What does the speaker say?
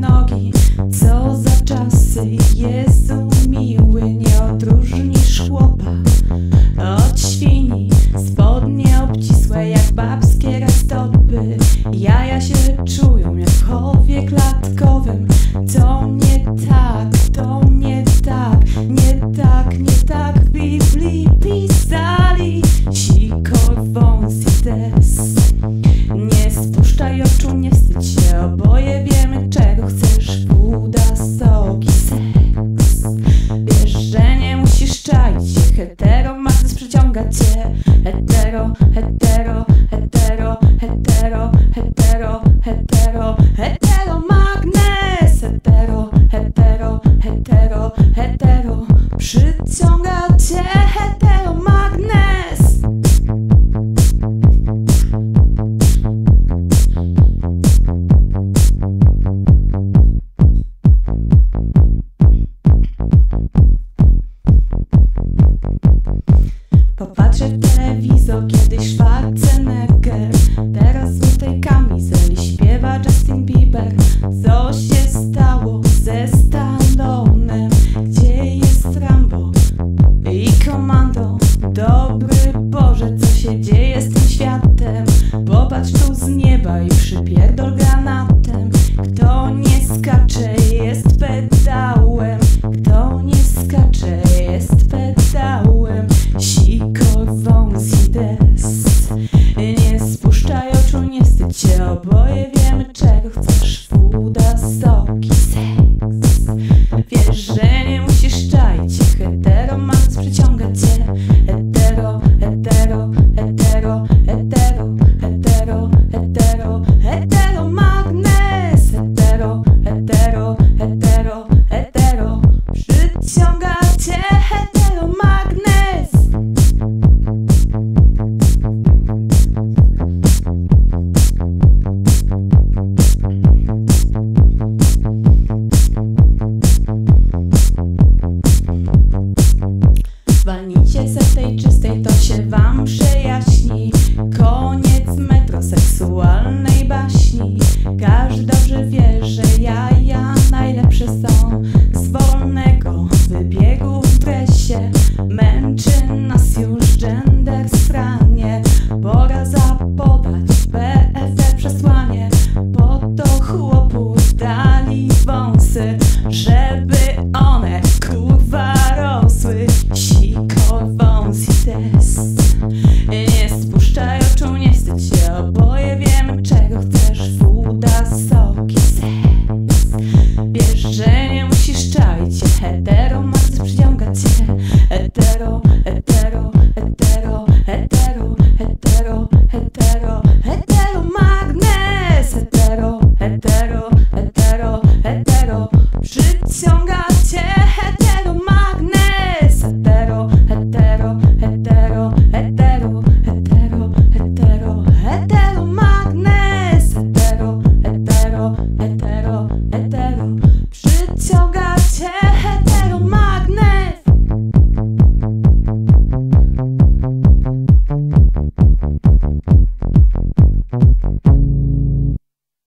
nogi. Co za czasy, Jezu miły Nie odróżnisz chłopa od świni. Spodnie obcisłe jak babskie rastopy Jaja się czują jak w chowie klatkowym. To nie tak, to nie tak, nie tak, nie tak w Biblii. się, hetero, hetero. Kiedyś Schwarzenegger Teraz w tej kamizeli śpiewa Justin Bieber Co się stało ze Stallonem? Gdzie jest Rambo i Komando? Dobry Boże, co się dzieje z tym światem? Popatrz tu z nieba i przypierdol granatem Kto nie skacze jest pedałem Walnijcie se tej czystej, to się wam przejaśni. Koniec metroseksualnej baśni. Każdy dobrze wie, że jaja Po to girl.